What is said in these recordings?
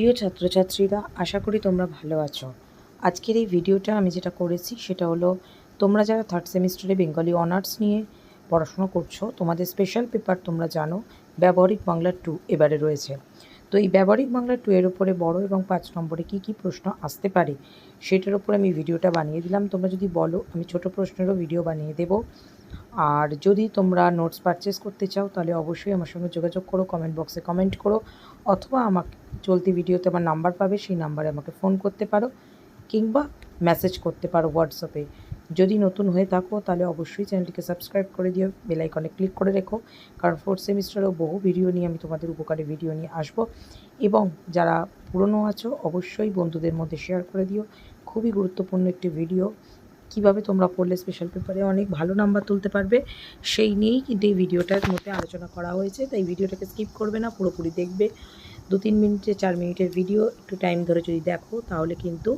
প্রিয় ছাত্রছাত্রীরা, আশা করি তোমরা ভালো আছো। আজকের এই ভিডিওটা আমি যেটা করেছি সেটা হলো, তোমরা যারা থার্ড সেমিস্টারে বেঙ্গলি অনার্স নিয়ে পড়াশোনা করছ, তোমাদের স্পেশাল পেপার তোমরা জানো, ব্যবহারিক বাংলা টু এবারে রয়েছে। তো এই ব্যবহারিক বাংলা টু এর উপরে বড় এবং পাঁচ নম্বরে কী কী প্রশ্ন আসতে পারে, সেটার উপর আমি ভিডিওটা বানিয়ে দিলাম। তোমরা যদি বলো, আমি ছোট প্রশ্নেরও ভিডিও বানিয়ে দেবো। আর যদি তোমরা নোটস পারচেস করতে চাও, তাহলে অবশ্যই আমার সঙ্গে যোগাযোগ করো কমেন্ট বক্সে কমেন্ট করো, অথবা আমাকে চলতি ভিডিওতে আমার নাম্বার পাবে, সেই নাম্বারে আমাকে ফোন করতে পারো, কিংবা মেসেজ করতে পারো হোয়াটসঅ্যাপে যদি নতুন হয়ে থাকো, তাহলে অবশ্যই চ্যানেলটিকে সাবস্ক্রাইব করে দিও বেল আইকনে ক্লিক করে রেখো, কারণ ফোর্থ সেমিস্টারেও বহু ভিডিও নিয়ে আমি তোমাদের উপকারে ভিডিও নিয়ে আসব। এবং যারা পুরনো আছো, অবশ্যই বন্ধুদের মধ্যে শেয়ার করে দিও। খুবই গুরুত্বপূর্ণ একটি ভিডিও কীভাবে তোমরা পড়লে স্পেশাল পেপারে অনেক ভালো নাম্বার তুলতে পারবে। সেই নিয়েই কিন্তু এই ভিডিওটার মধ্যে আলোচনা করা হয়েছে। তাই ভিডিওটাকে স্কিপ করবে না, পুরোপুরি দেখবে। দু তিন মিনিটে, চার মিনিটের ভিডিও একটু টাইম ধরে যদি দেখো, তাহলে কিন্তু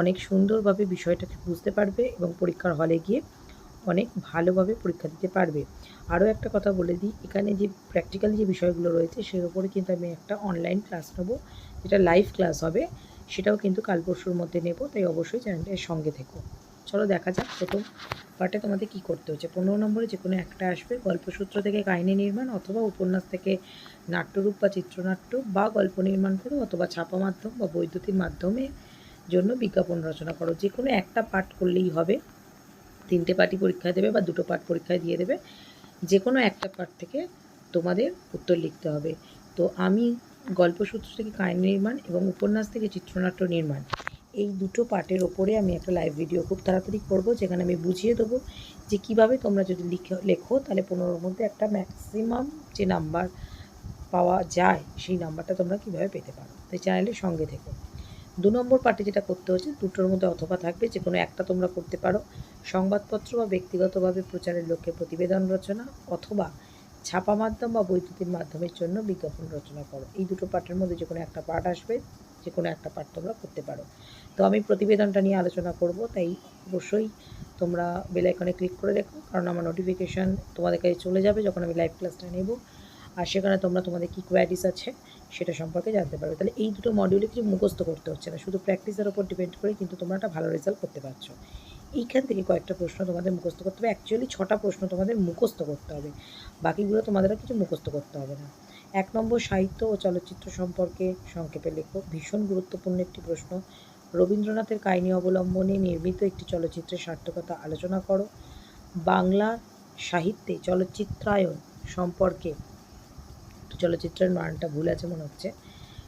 অনেক সুন্দরভাবে বিষয়টাকে বুঝতে পারবে এবং পরীক্ষার হলে গিয়ে অনেক ভালোভাবে পরীক্ষা দিতে পারবে। আরও একটা কথা বলে দিই, এখানে যে প্র্যাকটিক্যাল যে বিষয়গুলো রয়েছে সের উপরে কিন্তু আমি একটা অনলাইন ক্লাস নেব, যেটা লাইভ ক্লাস হবে। সেটাও কিন্তু কাল পরশুর মধ্যে নেব, তাই অবশ্যই চ্যানেলটার সঙ্গে থেকো। চলো দেখা যাক প্রথম পার্টে তোমাদের কী করতে হচ্ছে। পনেরো নম্বরে যে কোনো একটা আসবে, গল্পসূত্র থেকে কাহিনী নির্মাণ অথবা উপন্যাস থেকে নাট্যরূপ বা চিত্রনাট্য বা গল্প নির্মাণ করো অথবা ছাপা মাধ্যম বা বৈদ্যুতিক মাধ্যমে জন্য বিজ্ঞাপন রচনা করো। যে কোনো একটা পাঠ করলেই হবে। তিনটে পার্টি পরীক্ষায় দেবে বা দুটো পাঠ পরীক্ষায় দিয়ে দেবে। যে কোনো একটা পাঠ থেকে তোমাদের উত্তর লিখতে হবে। তো আমি গল্পসূত্র থেকে কাহিনী নির্মাণ এবং উপন্যাস থেকে চিত্রনাট্য নির্মাণ এই দুটো পার্টের ওপরে আমি একটা লাইভ ভিডিও খুব তাড়াতাড়ি করব, যেখানে আমি বুঝিয়ে দেবো যে কীভাবে তোমরা যদি লিখে, লেখো, তাহলে পনেরোর মধ্যে একটা ম্যাক্সিমাম যে নাম্বার পাওয়া যায়, সেই নাম্বারটা তোমরা কীভাবে পেতে পারো। তাই চ্যানেলের সঙ্গে থেকো। দু নম্বর পার্টে যেটা করতে হচ্ছে, দুটোর মধ্যে অথবা থাকবে যে কোনো একটা তোমরা করতে পারো। সংবাদপত্র বা ব্যক্তিগতভাবে প্রচারের লক্ষ্যে প্রতিবেদন রচনা অথবা ছাপা মাধ্যম বা বৈদ্যুতিক মাধ্যমের জন্য বিজ্ঞাপন রচনা করো। এই দুটো পার্টের মধ্যে যে কোনো একটা পার্ট আসবে। যে কোনো একটা পার্ট তোমরা করতে পারো। তো আমি প্রতিবেদনটা নিয়ে আলোচনা করব, তাই অবশ্যই তোমরা বেল আইকনে ক্লিক করে রেখো কারণ আমার নোটিফিকেশান তোমাদের কাছে চলে যাবে যখন আমি লাইভ ক্লাসটা নেব। আর সেখানে তোমরা তোমাদের কী কোয়ারিস আছে সেটা সম্পর্কে জানতে পারবে। তাহলে এই দুটো মডিউলে কিছু মুখস্থ করতে হচ্ছে না, শুধু প্র্যাকটিসের ওপর ডিপেন্ড করে কিন্তু তোমরা একটা ভালো রেজাল্ট করতে পারছ। এইখান থেকে কয়েকটা প্রশ্ন তোমাদের মুখস্থ করতে হবে। অ্যাকচুয়ালি ছটা প্রশ্ন তোমাদের মুখস্থ করতে হবে, বাকিগুলো তোমাদের কিছু মুখস্থ করতে হবে না। এক নম্বর সাহিত্য ও চলচ্চিত্র সম্পর্কে সংক্ষেপে লেখো ভীষণ গুরুত্বপূর্ণ একটি প্রশ্ন। রবীন্দ্রনাথের কাহিনী অবলম্বনে নির্মিত একটি চলচ্চিত্রের সার্থকতা আলোচনা করো। বাংলা সাহিত্যে চলচ্চিত্রায়ন সম্পর্কে চলচ্চিত্রের মানটা ভুল আছে মনে হচ্ছে,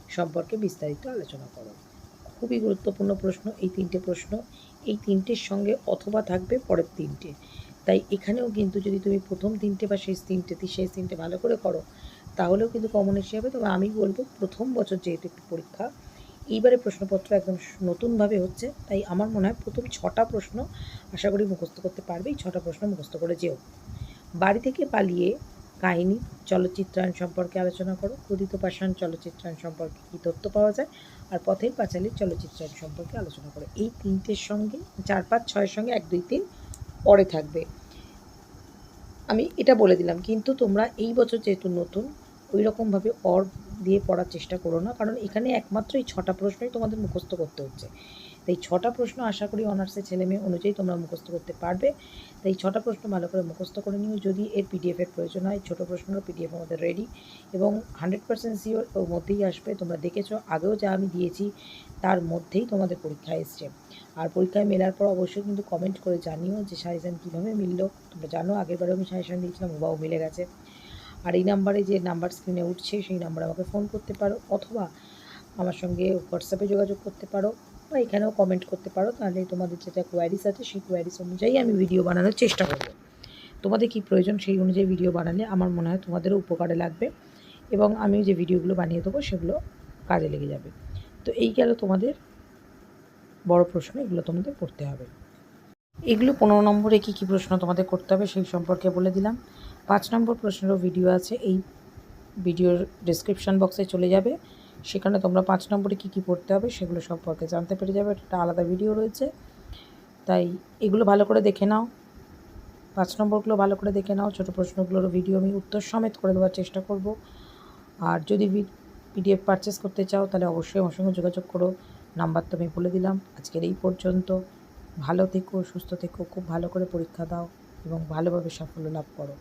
সম্পর্কে বিস্তারিত আলোচনা করো। খুবই গুরুত্বপূর্ণ প্রশ্ন, এই তিনটে প্রশ্ন, এই তিনটের সঙ্গে অথবা থাকবে পরের তিনটে। তাই এখানেও কিন্তু যদি তুমি প্রথম তিনটে বা শেষ তিনটে শেষ তিনটে ভালো করে করো তাহলেও কিন্তু কমন এসে যাবে তবে আমি বলব প্রথম বছর যেহেতু একটু পরীক্ষা, এইবারে প্রশ্নপত্র একদম নতুনভাবে হচ্ছে, তাই আমার মনে হয় প্রথম ছটা প্রশ্ন আশা করি মুখস্থ করতে পারবে। এই ছটা প্রশ্ন মুখস্থ করে যেও। বাড়ি থেকে পালিয়ে কাহিনী, চলচ্চিত্রায়ন সম্পর্কে আলোচনা করো। ক্ষুদিত পাষাণ চলচ্চিত্রায়ন সম্পর্কে কী তথ্য পাওয়া যায়? আর পথের পাঁচালীর চলচ্চিত্রায়ন সম্পর্কে আলোচনা করো। এই তিনটের সঙ্গে, চার, পাঁচ, ছয়ের সঙ্গে এক, দুই, তিন পরে থাকবে। আমি এটা বলে দিলাম, কিন্তু তোমরা এই বছর যেহেতু নতুন ওই রকমভাবে অর দিয়ে পড়ার চেষ্টা করো না। কারণ এখানে একমাত্র এই ছটা প্রশ্নই তোমাদের মুখস্থ করতে হচ্ছে। তাই ছটা প্রশ্ন আশা করি অনার্সের ছেলে মেয়ে অনুযায়ী তোমরা মুখস্থ করতে পারবে। তাই ছটা প্রশ্ন ভালো করে মুখস্থ করে নিও। যদি এর পিডিএফের প্রয়োজন হয়, ছোটো প্রশ্নের পিডিএফ আমাদের রেডি এবং হান্ড্রেড পার্সেন্ট সিওর ওর মধ্যেই আসবে। তোমরা দেখেছ, আগেও যা আমি দিয়েছি, তার মধ্যেই তোমাদের পরীক্ষা এসছে। আর পরীক্ষায় মেলার পর অবশ্যই কিন্তু কমেন্ট করে জানিও যে সাজেশান কীভাবে মিললো। তোমরা জানো, আগেরবারেও আমি সাজেশান দিয়েছিলাম ওবাও মিলে গেছে। আর এই নাম্বারে যে নাম্বার স্ক্রিনে উঠছে, সেই নাম্বারে আমাকে ফোন করতে পারো অথবা আমার সঙ্গে হোয়াটসঅ্যাপে যোগাযোগ করতে পারো বা এখানেও কমেন্ট করতে পারো। তাহলে তোমাদের যেটা কোয়ারিস আছে, সেই কোয়ারিস অনুযায়ী আমি ভিডিও বানানোর চেষ্টা করব। তোমাদের কী প্রয়োজন সেই অনুযায়ী ভিডিও বানালে আমার মনে হয় তোমাদেরও উপকারে লাগবে এবং আমি যে ভিডিওগুলো বানিয়ে দেবো, সেগুলো কাজে লেগে যাবে। তো এই গেল তোমাদের বড় প্রশ্ন, এগুলো তোমাদের পড়তে হবে। এগুলো পনেরো নম্বরে কী কী প্রশ্ন তোমাদের করতে হবে সেই সম্পর্কে বলে দিলাম। পাঁচ নম্বর প্রশ্নেরও ভিডিও আছে, এই ভিডিওর ডিসক্রিপশান বক্সে চলে যাবে। সেখানে তোমরা পাঁচ নম্বরে কী কী পড়তে হবে সেগুলো সম্পর্কে জানতে পেরে যাবে একটা আলাদা ভিডিও রয়েছে। তাই এগুলো ভালো করে দেখে নাও। পাঁচ নম্বরগুলো ভালো করে দেখে নাও, ছোটো প্রশ্নগুলোর ভিডিও আমি উত্তর সমেত করে দেওয়ার চেষ্টা করব। আর যদি পিডিএফ পারচেস করতে চাও, তাহলে অবশ্যই আমার সঙ্গে যোগাযোগ করো। নাম্বার তো আমি বলে দিলাম। আজকের এই পর্যন্ত। ভালো থেকো, সুস্থ থেকো, খুব ভালো করে পরীক্ষা দাও এবং ভালোভাবে সাফল্য লাভ করো।